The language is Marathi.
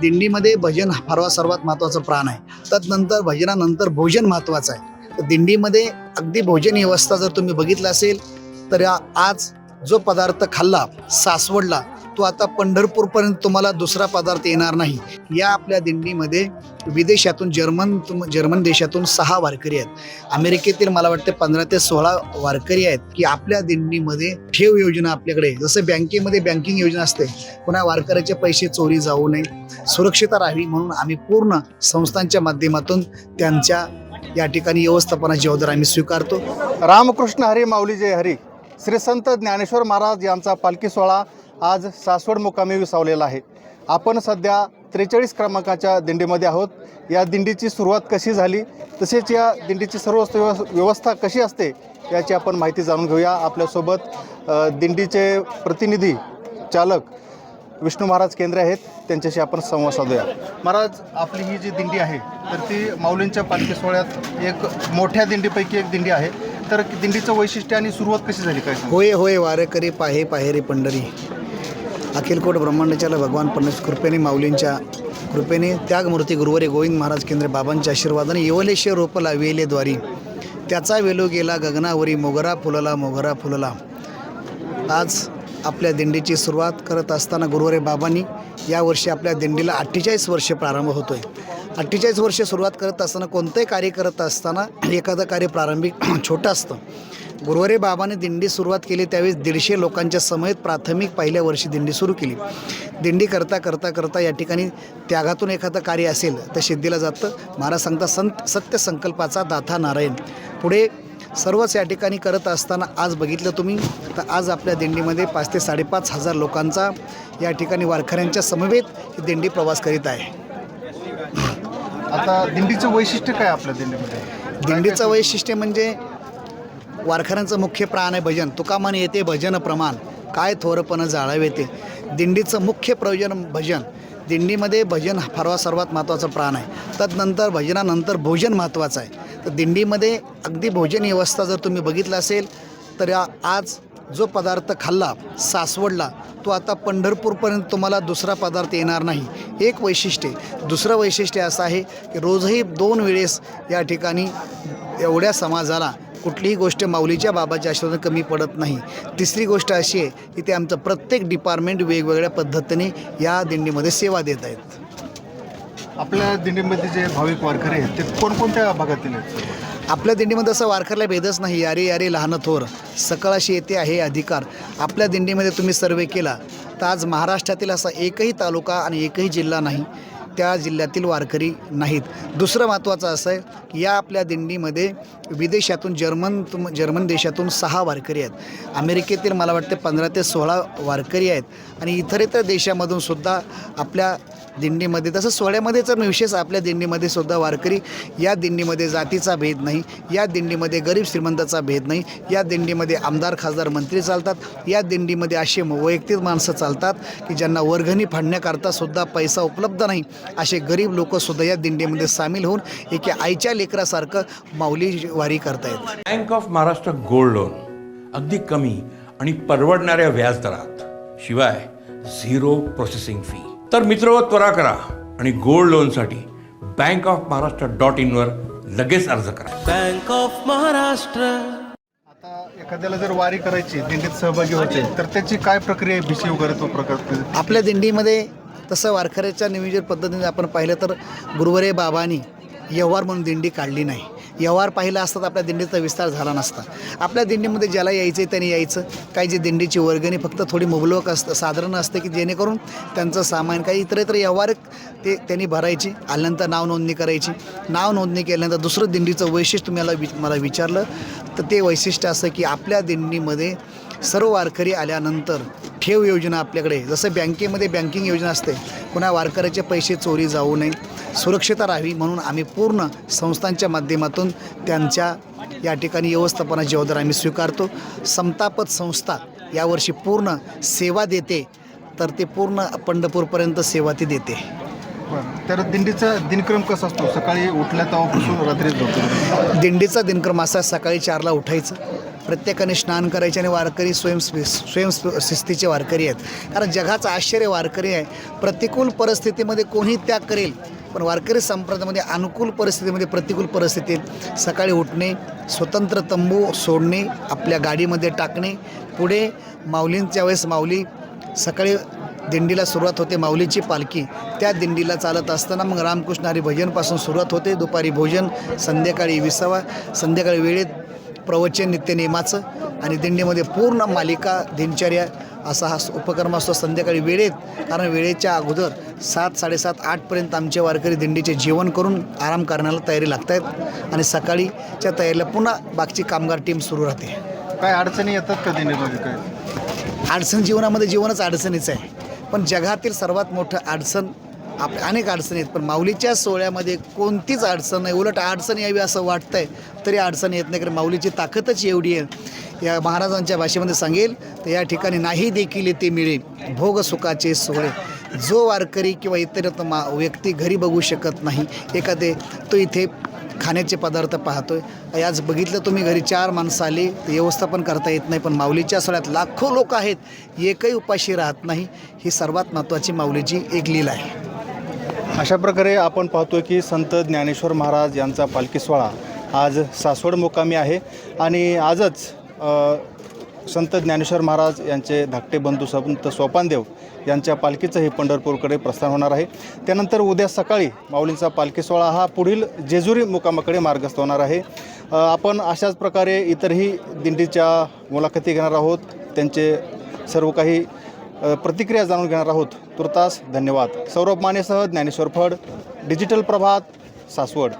दिंडीमध्ये भजन फारवा सर्वात महत्त्वाचं प्राण आहे. तदनंतर भजनानंतर भोजन महत्त्वाचं आहे. तर दिंडीमध्ये अगदी भोजन व्यवस्था जर तुम्ही बघितलं असेल तर आज जो पदार्थ खाल्ला सासवडला तो आता पंढरपूरपर्यंत तुम्हाला दुसरा पदार्थ येणार नाही. या आपल्या दिंडीमध्ये विदेशातून जर्मन तुम जर्मन देशातून सहा वारकरी आहेत. अमेरिकेतील मला वाटते पंधरा ते सोळा वारकरी आहेत की आपल्या दिंडीमध्ये ठेव योजना आपल्याकडे जसं बँकेमध्ये बँकिंग योजना असते. पुन्हा वारकऱ्याचे पैसे चोरी जाऊ नये. सुरक्षितता राहावी म्हणून आम्ही पूर्ण संस्थांच्या माध्यमातून त्यांच्या या ठिकाणी व्यवस्थापनाची जबाबदारी आम्ही स्वीकारतो. रामकृष्ण हरी माऊली जय हरी. श्री संत ज्ञानेश्वर महाराज यांचा पालखी सोहळा आज सासवड मुकामी विसावलेला आहे. आपण सध्या त्रेचाळीस क्रमांकाच्या दिंडीमध्ये आहोत. या दिंडीची सुरुवात कशी झाली? तसेच या दिंडीची सर्व व्यव- व्यवस्था कशी असते? याची आपण माहिती जाणून घेऊया. आपल्यासोबत दिंडीचे प्रतिनिधी चालक विष्णू महाराज केंद्र आहेत. त्यांच्याशी आपण संवाद साधूया. महाराज आपली ही जी दिंडी आहे तर ती माऊलींच्या पालखी सोहळ्यात एक मोठ्या दिंडीपैकी एक दिंडी आहे. तर दिंडीचं वैशिष्ट्य आणि सुरुवात कशी झाली? काय होय होय वारेकरी पाहे पाहेरे पंढरी. अखिलकोट ब्रह्मांडाच्याला भगवान परमेश्वर कृपेने माऊलींच्या कृपेने त्यागमूर्ती गुरुवारी गोविंद महाराज केंद्र बाबांच्या आशीर्वादाने येवलेशे रोप लाविले द्वारी. त्याचा वेलो गेला गगनावरी मोगरा फुलला मोगरा फुलला. आज आपल्या दिंडीची सुरुवात करत असताना गुरुवारी बाबांनी यावर्षी आपल्या दिंडीला अठ्ठेचाळीस वर्ष प्रारंभ होतो आहे अठ्ठेचाळीस वर्ष सुरुवात करत असताना कोणतंही कार्य करत असताना एखादं कार्य प्रारंभिक छोटं असतं. गुरुवारी बाबाने दिंडी सुरुवात केली त्यावेळेस दीडशे लोकांच्या समेत प्राथमिक पहिल्या वर्षी दिंडी सुरू केली. दिंडी करता करता करता या ठिकाणी त्यागातून एखादं कार्य असेल तर सिद्धीला जातं. महाराज सांगता संत सत्य संकल्पाचा दाथा नारायण. पुढे सर्वच या ठिकाणी करत असताना आज बघितलं तुम्ही तर आज आपल्या दिंडीमध्ये पाच ते साडेपाच हजार लोकांचा या ठिकाणी वारकऱ्यांच्या समवेत ही दिंडी प्रवास करीत आहे. आता दिंडीचं वैशिष्ट्य काय आपल्या दिंडीमध्ये? दिंडीचं वैशिष्ट्य म्हणजे वारकऱ्यांचं मुख्य प्राण आहे भजन. तुकामान येते भजन प्रमाण. काय थोरपणं जाळावे ते. दिंडीचं मुख्य प्रयोजन भजन. दिंडीमध्ये भजन फारवा सर्वात महत्त्वाचं प्राण आहे. तदनंतर भजनानंतर भोजन महत्त्वाचं आहे. तर दिंडीमध्ये अगदी भोजन व्यवस्था जर तुम्ही बघितलं असेल तर आज जो पदार्थ खाल्ला सासवडला तो आता पंढरपूरपर्यंत तुम्हाला दुसरा पदार्थ येणार नाही. एक वैशिष्ट्य. दुसरं वैशिष्ट्य असं आहे की रोजही दोन वेळेस या ठिकाणी एवढ्या समाजाला कुठलीही गोष्ट माऊलीच्या बाबाच्या आशीर्वाद कमी पडत नाही. तिसरी गोष्ट अशी आहे की ते आमचं प्रत्येक डिपार्टमेंट वेगवेगळ्या पद्धतीने या दिंडीमध्ये सेवा देत आहेत. आपल्या दिंडीमध्ये जे भाविक वारकरी आहेत ते कोणकोणत्या भागातील आहेत? आपल्या दिंडीमध्ये असं वारकरला भेदच नाही. यारे यारे लहान थोर सकळाशी येते आहे अधिकार. आपल्या दिंडीमध्ये तुम्ही सर्वे केला तर आज महाराष्ट्रातील असा एकही तालुका आणि एकही जिल्हा नाही. त्या जिल्ह्यातील वारकरी नाहीत. दुसरं महत्त्वाचं असं आहे की या आपल्या दिंडीमध्ये विदेशातून जर्मन तुम जर्मन देशातून सहा वारकरी आहेत. अमेरिकेतील मला वाटते पंधरा ते सोळा वारकरी आहेत. आणि इतर इतर देशामधून सुद्धा आपल्या दिंडीमध्ये. तसं सोहळ्यामध्ये तर विशेष आपल्या दिंडीमध्ये सुद्धा वारकरी या दिंडीमध्ये जातीचा भेद नाही या दिंडीमध्ये गरीब श्रीमंताचा भेद नाही या दिंडीमध्ये आमदार खासदार मंत्री चालतात या दिंडीमध्ये असे वैयक्तिक माणसं चालतात की ज्यांना वर्गणी फाडण्याकरता सुद्धा पैसा उपलब्ध नाही. असे गरीब लोकसुद्धा या दिंडीमध्ये सामील होऊन एका आईच्या लेकरासारखं माऊली वारी करतायत. Bank of Maharashtra gold loan अगदी कमी आणि परवडणाऱ्या व्याजदरात. शिवाय झिरो प्रोसेसिंग फी तर मित्र त्वरा करा आणि गोल्ड लोनसाठी बँक ऑफ महाराष्ट्र डॉट इनवर लगेच अर्ज करा. Bank of Maharashtra. आता एखाद्याला जर वारी करायची दिंडीत सहभागी व्हायचे तर त्याची काय प्रक्रिया आहे भिशी वगैरे तो प्रकार? आपल्या दिंडीमध्ये तसं वारकऱ्याच्या नियोजन पद्धतीने आपण पाहिलं तर गुरुवारे बाबांनी व्यवहार म्हणून दिंडी काढली नाही. व्यवहार पाहिला असता तर आपल्या दिंडीचा विस्तार झाला नसता. आपल्या दिंडीमध्ये ज्याला यायचं आहे त्याने यायचं. काही जी दिंडीची वर्गणी फक्त थोडी मुबलक असतं साधारण असतं की जेणेकरून त्यांचं सामान काही इतर इतर व्यवहार ते त्यांनी भरायची. आल्यानंतर नाव नोंदणी करायची. नाव नोंदणी केल्यानंतर दुसरं दिंडीचं वैशिष्ट्य मला वि मला विचारलं. तर ते वैशिष्ट्य असं की आपल्या दिंडीमध्ये सर्व वारकरी आल्यानंतर ठेव योजना आपल्याकडे जसं बँकेमध्ये बँकिंग योजना असते. पुन्हा वारकऱ्याचे पैसे चोरी जाऊ नये. सुरक्षितता राहावी म्हणून आम्ही पूर्ण संस्थांच्या माध्यमातून त्यांच्या या ठिकाणी व्यवस्थापनाची जबाबदारी आम्ही स्वीकारतो. समतापत संस्था यावर्षी पूर्ण सेवा देते तर ते पूर्ण पंढरपूरपर्यंत सेवा ती देते. तर दिंडीचा दिनक्रम कसा असतो? सकाळी उठल्या तेव्हापासून रात्री दिंडीचा दिनक्रम असा सकाळी चारला उठायचं प्रत्येकाने स्नान करायचे आणि वारकरी स्वयं स्वयं शिस्तीचे वारकरी आहेत. कारण जगाचं आश्चर्य वारकरी आहे. प्रतिकूल परिस्थितीमध्ये कोणी त्याग करेल पण वारकरी संप्रदायामध्ये अनुकूल परिस्थितीमध्ये प्रतिकूल परिस्थितीत सकाळी उठणे स्वतंत्र तंबू सोडणे आपल्या गाडीमध्ये टाकणे. पुढे माऊलींच्या वेळेस माऊली सकाळी दिंडीला सुरुवात होते माऊलीची पालखी. त्या दिंडीला चालत असताना मग रामकृष्ण हरी भजनपासून सुरुवात होते. दुपारी भोजन संध्याकाळी विसावा संध्याकाळी वेळेत प्रवचन नित्यनेमाचं आणि दिंडीमध्ये पूर्ण मालिका दिनचर्या असा हा उपक्रम असतो संध्याकाळी वेळेत. कारण वेळेच्या अगोदर सात साडेसात आठपर्यंत आमचे वारकरी दिंडीचे जेवण करून आराम करण्याला तयारी लागत आहेत आणि सकाळीच्या तयारीला पुन्हा बागची कामगार टीम सुरू राहते. काय अडचणी येतात का दिंडीमध्ये काय? अडचण जीवनामध्ये जीवनच अडचणीचं आहे. पण जगातील सर्वात मोठं अडचण आप अनेक अडचणी आहेत पण माऊलीच्या सोहळ्यामध्ये कोणतीच अडचण नाही. उलट अडचण यावी असं वाटतंय तरी अडचण येत नाही कारण माऊलीची ताकदच एवढी आहे. या महाराजांच्या भाषेमध्ये सांगेल तर या ठिकाणी नाही देखील ते मिळे भोग सुखाचे सोहळे. जो वारकरी किंवा इतर मा व्यक्ती घरी बघू शकत नाही एखादे तो इथे खाण्याचे पदार्थ पाहतोय. आज बघितलं तुम्ही घरी चार माणसं आली तर व्यवस्थापन करता येत नाही पण माऊलीच्या सोहळ्यात लाखो लोक आहेत. एकही उपाशी राहत नाही. ही सर्वात महत्त्वाची माऊलीची एक लीला आहे. अशा प्रकारे आपण पाहतोय की संत ज्ञानेश्वर महाराज यांचा पालखी सोहळा आज सासवड मुकामी आहे. आणि आजच संत ज्ञानेश्वर महाराज यांचे धाकटे बंधू संत सोपानदेव यांच्या पालखीचंही पंढरपूरकडे प्रस्थान होणार आहे. त्यानंतर उद्या सकाळी माऊलींचा पालखी सोहळा हा पुढील जेजुरी मुकामाकडे मार्गस्थ होणार आहे. आपण अशाच प्रकारे इतरही दिंडीच्या मुलाखती घेणार आहोत. त्यांचे सर्व काही प्रतिक्रिया जाणून घेणार आहोत. तुर्तास धन्यवाद. सौरभ मानेसह ज्ञानेश्वर फड डिजिटल प्रभात सासवड.